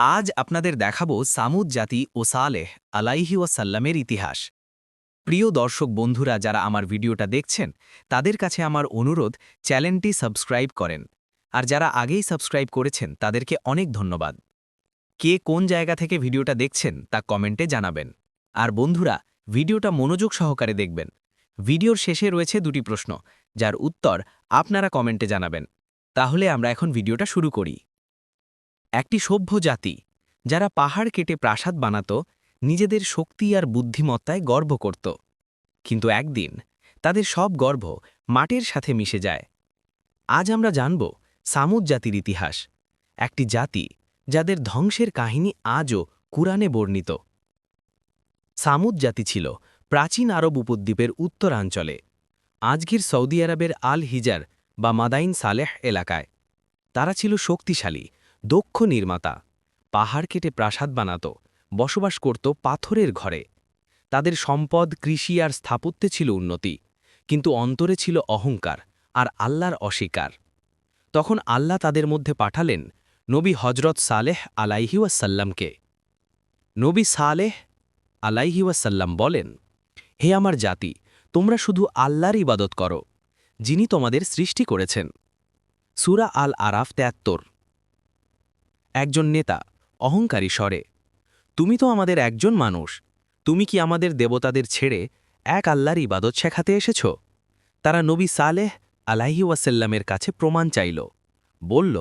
আজ আপনাদের দেখাবো সামুদ জাতি ও সালেহ আলাইহি ওয়াসাল্লামের ইতিহাস। প্রিয় দর্শক বন্ধুরা, যারা আমার ভিডিওটা দেখছেন, তাদের কাছে আমার অনুরোধ, চ্যানেলটি সাবস্ক্রাইব করেন। আর যারা আগেই সাবস্ক্রাইব করেছেন, তাদেরকে অনেক ধন্যবাদ। কে কোন জায়গা থেকে ভিডিওটা দেখছেন, তা কমেন্টে জানাবেন। আর বন্ধুরা, ভিডিওটা মনোযোগ সহকারে দেখবেন। ভিডিওর শেষে রয়েছে দুটি প্রশ্ন, যার উত্তর আপনারা কমেন্টে জানাবেন। তাহলে আমরা এখন ভিডিওটা শুরু করি। একটি সভ্য জাতি, যারা পাহাড় কেটে প্রাসাদ বানাত, নিজেদের শক্তি আর বুদ্ধিমত্তায় গর্ব করত। কিন্তু একদিন, তাদের সব গর্ব মাটির সাথে মিশে যায়। আজ আমরা জানব সামুদ জাতির ইতিহাস, একটি জাতি যাদের ধ্বংসের কাহিনী আজও কুরআনে বর্ণিত। সামুদ জাতি ছিল প্রাচীন আরব উপদ্বীপের উত্তরাঞ্চলে আজকের সৌদি আরবের আল হিজার বা মাদাইন সালেহ এলাকায়। তারা ছিল শক্তিশালী দক্ষ নির্মাতা। পাহাড় কেটে প্রাসাদ বানাত, বসবাস করত পাথরের ঘরে। তাদের সম্পদ, কৃষি আর স্থাপত্যে ছিল উন্নতি, কিন্তু অন্তরে ছিল অহংকার আর আল্লাহর অস্বীকার। তখন আল্লাহ তাদের মধ্যে পাঠালেন নবী হজরত সালেহ আলাইহিওয়াসাল্লামকে নবী সালেহ আলাইহিওয়াসাল্লাম বলেন, হে আমার জাতি, তোমরা শুধু আল্লাহর ইবাদত করো, যিনি তোমাদের সৃষ্টি করেছেন। সুরা আল আরাফ তেয়াত্তর। একজন নেতা, অহংকারী স্বরে, তুমি তো আমাদের একজন মানুষ, তুমি কি আমাদের দেবতাদের ছেড়ে এক আল্লাহর ইবাদত শেখাতে এসেছ? তারা নবী সালেহ আলাহি ওয়াসাল্লামের কাছে প্রমাণ চাইল, বলল,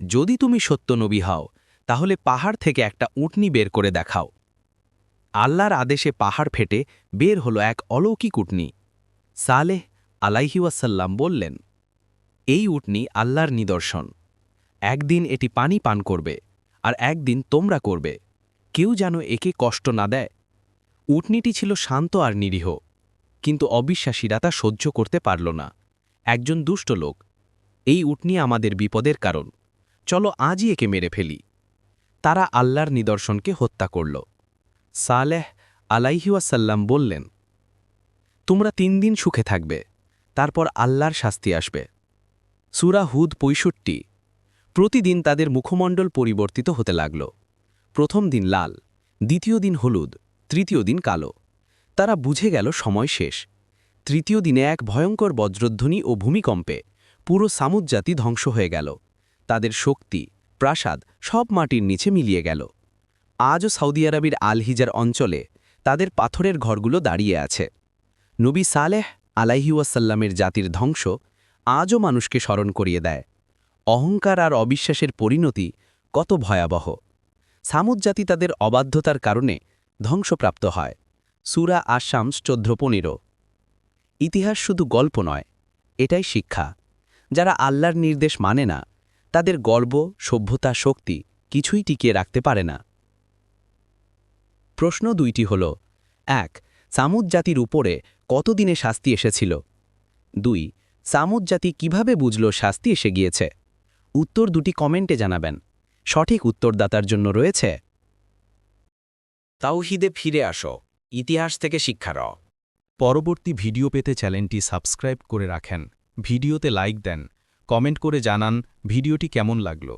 যদি তুমি সত্য নবী হও, তাহলে পাহাড় থেকে একটা উটনি বের করে দেখাও। আল্লাহর আদেশে পাহাড় ফেটে বের হলো এক অলৌকিক উটনি। সালেহ আলাইহিওয়াসাল্লাম বললেন, এই উটনি আল্লাহর নিদর্শন। একদিন এটি পানি পান করবে আর একদিন তোমরা করবে। কেউ যেন একে কষ্ট না দেয়। উটনিটি ছিল শান্ত আর নিরীহ, কিন্তু অবিশ্বাসীরা তা সহ্য করতে পারল না। একজন দুষ্ট লোক, এই উটনি আমাদের বিপদের কারণ। চলো আজই একে মেরে ফেলি। তারা আল্লাহর নিদর্শনকে হত্যা করল। সালেহ আলাইহিওয়াসাল্লাম বললেন, তোমরা তিন দিন সুখে থাকবে, তারপর আল্লাহর শাস্তি আসবে। সুরা হুদ পঁয়ষট্টি প্রতিদিন তাদের মুখমণ্ডল পরিবর্তিত হতে লাগল। প্রথম দিন লাল, দ্বিতীয় দিন হলুদ, তৃতীয় দিন কালো। তারা বুঝে গেল সময় শেষ। তৃতীয় দিনে এক ভয়ঙ্কর বজ্রধ্বনি ও ভূমিকম্পে পুরো সামুদ জাতি ধ্বংস হয়ে গেল। তাদের শক্তি, প্রাসাদ, সব মাটির নিচে মিলিয়ে গেল। আজও সৌদি আরবের আলহিজার অঞ্চলে তাদের পাথরের ঘরগুলো দাঁড়িয়ে আছে। নবী সালেহ আলাইহিউসাল্লামের জাতির ধ্বংস আজও মানুষকে স্মরণ করিয়ে দেয়। অহংকার আর অবিশ্বাসের পরিণতি কত ভয়াবহ। সামুদ জাতি তাদের অবাধ্যতার কারণে ধ্বংসপ্রাপ্ত হয়। সুরা আসাম চোদ্দ পনেরো। ইতিহাস শুধু গল্প নয়, এটাই শিক্ষা। যারা আল্লাহর নির্দেশ মানে না, তাদের গর্ব, সভ্যতা, শক্তি কিছুই টিকিয়ে রাখতে পারে না। প্রশ্ন দুইটি হল, এক, সামুদ জাতির উপরে কতদিনে শাস্তি এসেছিল? দুই, সামুদ জাতি কীভাবে বুঝল শাস্তি এসে গিয়েছে? উত্তর দুটি কমেন্টে জানাবেন। সঠিক উত্তরদাতার জন্য রয়েছে, তাওহিদে ফিরে আসো, ইতিহাস থেকে শিক্ষা র। পরবর্তী ভিডিও পেতে চ্যানেলটি সাবস্ক্রাইব করে রাখেন। ভিডিওতে লাইক দেন, কমেন্ট করে জানান ভিডিওটি কেমন লাগল।